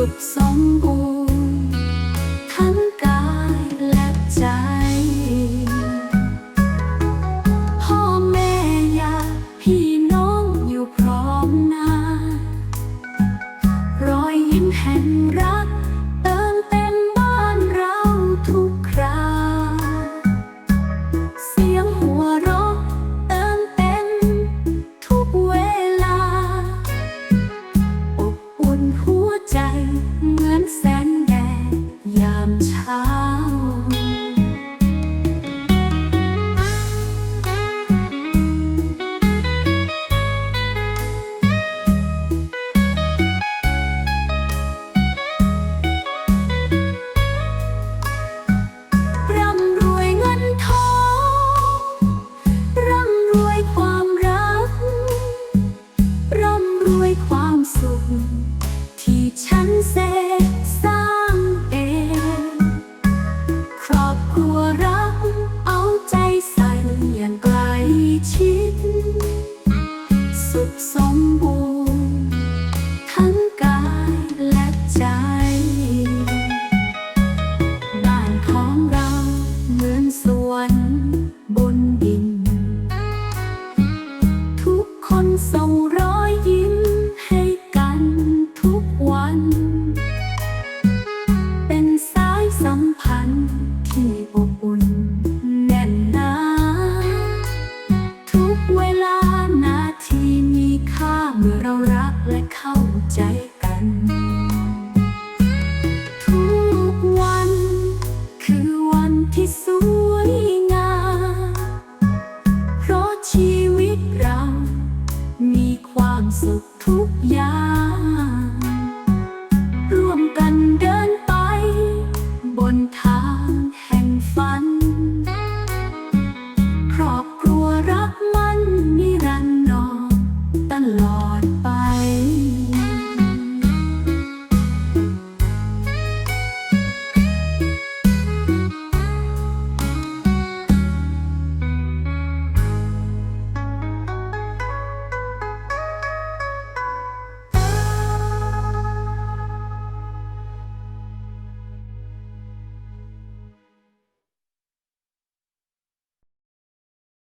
สุสมบูรณ์ทั้งกและใจ พ่อแม่ญาพี่น้องอยู่พร้อมน้า รอยิ้มแห่งรัก ชิด สุขสมบูรณ์ ใจกัน ทุกวันคือวันที่สวยงามเพราะชีวิตเรา มีความสุขทุกอย่าง